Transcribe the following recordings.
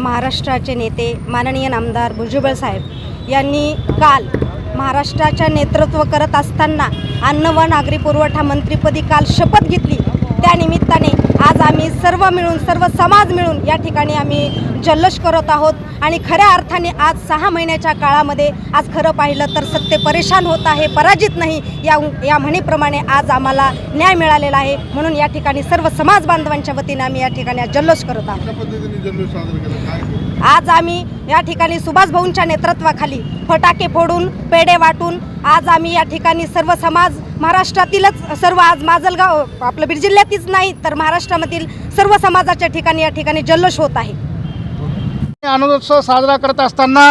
महाराष्ट्राचे नेते माननीय नामदार भुजबळ साहेब यांनी काल महाराष्ट्राच्या नेतृत्व करत असताना अन्न व नागरी पुरवठा मंत्रीपदी काल शपथ घेतली. त्यानिमित्ताने आज आम्ही सर्व मिळून सर्व समाज मिळून या ठिकाणी आम्ही जल्लोष करत आहोत. आणि खऱ्या अर्थाने आज सहा महिन्याच्या काळामध्ये आज खरं पाहिलं तर सत्य परेशान होत आहे पराजित नाही. या या म्हणीप्रमाणे आज आम्हाला न्याय मिळालेला आहे. म्हणून या ठिकाणी सर्व समाज बांधवांच्या वतीने आम्ही या ठिकाणी आज जल्लोष करत आहोत. आज आम्ही या ठिकाणी सुभाष भाऊंच्या नेतृत्वाखाली फटाके फोडून पेढे वाटून आज आम्ही या ठिकाणी सर्व समाज महाराष्ट्रातीलच सर्व आज माजलगाव आपलं बीड जिल्ह्यातीच नाही तर महाराष्ट्रामधील सर्व समाजाच्या ठिकाणी या ठिकाणी जल्लोष होत आहे. आनंदोत्सव साजरा करत असताना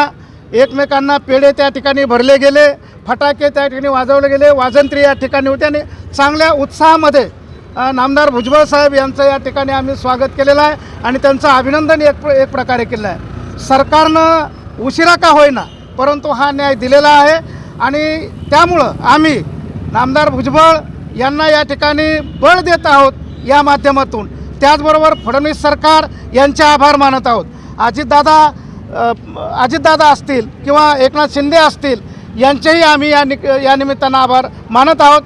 एकमेकांना पेढे त्या ठिकाणी भरले गेले फटाके त्या ठिकाणी वाजवले गेले वाजंत्री या ठिकाणी होते आणि चांगल्या उत्साहामध्ये नामदार भुजबळ साहेब यांचं या ठिकाणी आम्ही स्वागत केलेलं आहे आणि त्यांचं अभिनंदन एक एक प्रकारे केलं आहे. सरकारनं उशिरा का होईना परंतु हा न्याय दिलेला आहे आणि त्यामुळं आम्ही नामदार भुजबळ यांना या ठिकाणी बळ देत आहोत या माध्यमातून. त्याचबरोबर फडणवीस सरकार यांचे आभार मानत आहोत. अजितदादा अजितदादा असतील किंवा एकनाथ शिंदे असतील यांचेही आम्ही या नि या निमित्तानं आभार मानत आहोत.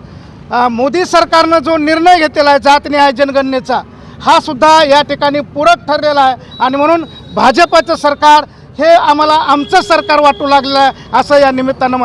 मोदी सरकारनं जो निर्णय घेतलेला आहे जात जनगणनेचा हा सुद्धा या ठिकाणी पूरक ठरलेला आहे. आणि म्हणून भाजपचं सरकार हे आम्हाला आमचं सरकार वाटू लागलेलं आहे असं या निमित्तानं मला